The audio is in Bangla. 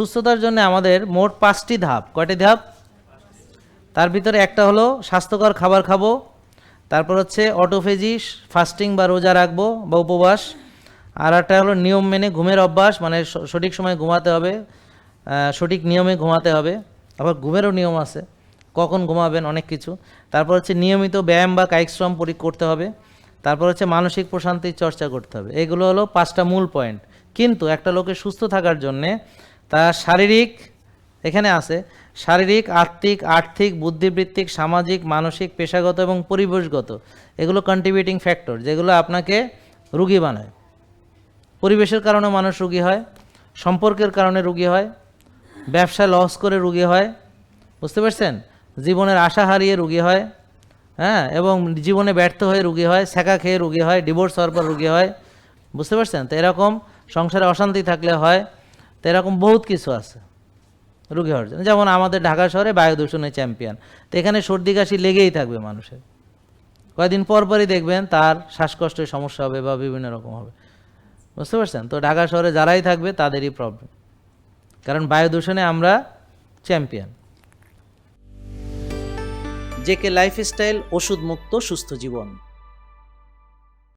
সুস্থতার জন্য আমাদের মোট পাঁচটি ধাপ। কয়টি ধাপ? তার ভিতরে একটা হলো স্বাস্থ্যকর খাবার খাব, তারপর হচ্ছে অটোফেজি ফাস্টিং বা রোজা রাখব বা উপবাস, আর একটা হলো নিয়ম মেনে ঘুমের অভ্যাস মানে সঠিক সময়ে ঘুমাতে হবে সঠিক নিয়মে ঘুমাতে হবে। আবার ঘুমেরও নিয়ম আছে, কখন ঘুমাবেন অনেক কিছু। তারপর হচ্ছে নিয়মিত ব্যায়াম বা কায়িক শ্রম পরি, করতে হবে। তারপর হচ্ছে মানসিক প্রশান্তির চর্চা করতে হবে। এগুলো হলো পাঁচটা মূল পয়েন্ট কিন্তু একটা লোকের সুস্থ থাকার জন্যে তার শারীরিক, এখানে আছে, শারীরিক আর্থিক আর্থিক, বুদ্ধিবৃত্তিক, সামাজিক, মানসিক, পেশাগত এবং পরিবেশগত, এগুলো কন্ট্রিবিউটিং ফ্যাক্টর যেগুলো আপনাকে রুগী বানায়। পরিবেশের কারণে মানুষ রুগী হয়, সম্পর্কের কারণে রুগী হয় ব্যবসায় লস করে রুগী হয়, বুঝতে পারছেন? জীবনের আশা হারিয়ে রুগী হয় হ্যাঁ এবং জীবনে ব্যর্থ হয়ে রুগী হয় সেকা খেয়ে রুগী হয় ডিভোর্স হওয়ার পর রুগী হয়, বুঝতে পারছেন? তো এরকম সংসারে অশান্তি থাকলে হয় তো এরকম বহুত কিছু আছে। রুগী হওয়ার জন্য। যেমন আমাদের ঢাকা শহরে বায়ু দূষণের চ্যাম্পিয়ন তো এখানে সর্দি কাশি লেগেই থাকবে মানুষের। কয়েকদিন পর পরই দেখবেন তার শ্বাসকষ্টের সমস্যা হবে বা বিভিন্ন রকম হবে। বুঝতে পারছেন? তো ঢাকা শহরে যারাই থাকবে তাদেরই প্রবলেম কারণ বায়ু দূষণে আমরা চ্যাম্পিয়ন জেকে লাইফস্টাইল ওষুধ মুক্ত সুস্থ জীবন।